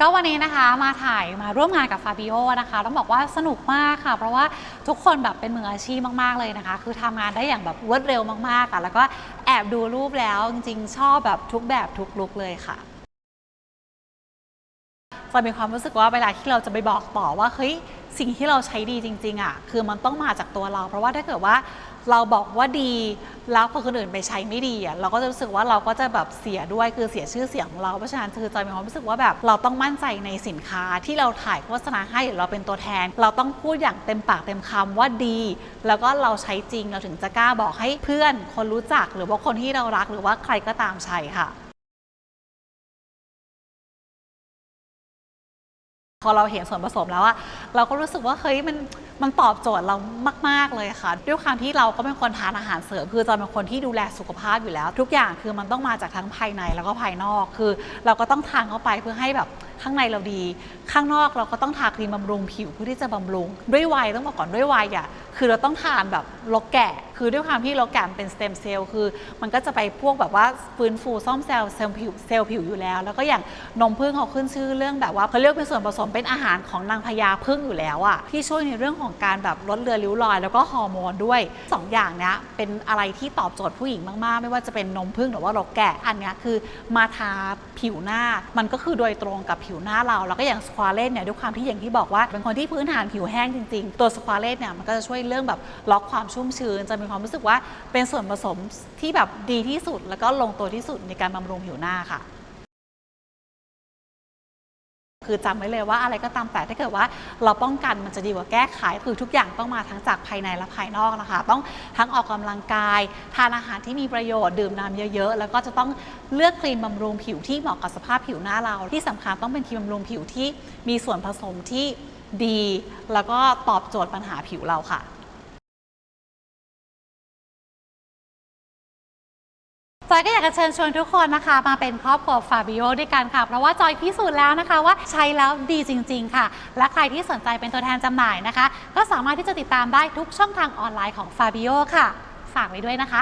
ก็วันนี้นะคะมาถ่ายมาร่วมงานกับฟาบิโอนะคะต้องบอกว่าสนุกมากค่ะ เพราะว่าทุกคนแบบเป็นมืออาชีพมากๆเลยนะคะ คือทำงานได้อย่างแบบรวดเร็วมากๆอะแล้วก็แอบดูรูปแล้วจริงๆ ชอบแบบทุกแบบทุกลุกเลยค่ะจะมีความรู้สึกว่าเวลาที่เราจะไปบอกต่อว่าเฮ้ย สิ่งที่เราใช้ดีจริงๆอะคือมันต้องมาจากตัวเรา เพราะว่าถ้าเกิดว่าเราบอกว่าดีแล้วพอคนอื่นไปใช้ไม่ดีอะเราก็จะรู้สึกว่าเราก็จะแบบเสียด้วยคือเสียชื่อเสียงของเราเพราะฉะนั้นคือจอยมีความรู้สึกว่าแบบเราต้องมั่นใจในสินค้าที่เราถ่ายโฆษณาให้หรือเราเป็นตัวแทน เราต้องพูดอย่างเต็มปากเต็มคำว่าดี แล้วก็เราใช้จริงเราถึงจะกล้าบอกให้เพื่อน คนรู้จักหรือว่าคนที่เรารักหรือว่าใครก็ตามใช้ค่ะพอเราเห็นส่วนผสมแล้วอะ เราก็รู้สึกว่าเฮ้ยมันมันตอบโจทย์เรามาก ๆ เลยค่ะ ด้วยความที่เราก็เป็นคนทานอาหารเสริม คือจอยเป็นคนที่ดูแลสุขภาพอยู่แล้ว ทุกอย่างคือมันต้องมาจากทั้งภายในแล้วก็ภายนอก คือ เราก็ต้องทานเข้าไปเพื่อให้แบบข้างในเราดี ข้างนอกเราก็ต้องทาครีมบำรุงผิวเพื่อที่จะบำรุง ด้วยวัยต้องบอกก่อนด้วยวัยอะคือเราต้องทานแบบโลแกะ คือด้วยความที่โลแกะมันเป็นสเต็มเซลล์คือ มันก็จะไปพวกแบบว่าฟื้นฟูซ่อมเซลล์เซลล์ผิวเซลล์ผิวอยู่แล้ว แล้วก็อย่างนมผึ้งเขาขึ้นชื่อเรื่องแบบว่าเขาเรียกเป็นส่วนผสมเป็นอาหารของนางพญาผึ้งอยู่แล้วอะที่ช่วยในเรื่องของการแบบลดเลือนริ้วรอย แล้วก็ฮอร์โมนด้วยสองอย่างเนี้ยเป็นอะไรที่ตอบโจทย์ผู้หญิงมากๆ ไม่ว่าจะเป็นนมผึ้งหรือว่าโลแกะอันเนี้ยคือมาทาผิวหน้า มันก็คือโดยตรงกับผิวหน้าเรา แล้วก็อย่างสควอเลตเนี่ยด้วยความที่อย่างที่บอกว่าเป็นคนที่พื้นฐานผิวแห้งจริง ๆ ตัวสควอเลตเนี่ยมันก็จะช่วยเรื่องแบบล็อกความชุ่มชื้นจะมีความรู้สึกว่าเป็นส่วนผสมที่แบบดีที่สุด แล้วก็ลงตัวที่สุดในการบำรุงผิวหน้าค่ะคือจำไว้เลยว่าอะไรก็ตามแต่ถ้าเกิดว่าเราป้องกันมันจะดีกว่าแก้ไขคือทุกอย่างต้องมาทั้งจากภายในและภายนอกนะคะ ต้องทั้งออกกำลังกาย ทานอาหารที่มีประโยชน์ดื่มน้ำเยอะ ๆ แล้วก็จะต้องเลือกครีมบำรุงผิวที่เหมาะกับสภาพผิวหน้าเรา ที่สำคัญต้องเป็นครีมบำรุงผิวที่มีส่วนผสมที่ดี แล้วก็ตอบโจทย์ปัญหาผิวเราค่ะ จอยก็อยากจะเชิญชวนทุกคนนะคะ มาเป็นครอบครัวฟาบิโอด้วยกันค่ะ เพราะว่าจอยพิสูจน์แล้วนะคะว่าใช้แล้วดีจริง ๆ ค่ะ และใครที่สนใจเป็นตัวแทนจำหน่ายนะคะ ก็สามารถที่จะติดตามได้ทุกช่องทางออนไลน์ของฟาบิโอค่ะ ฝากไว้ด้วยนะคะ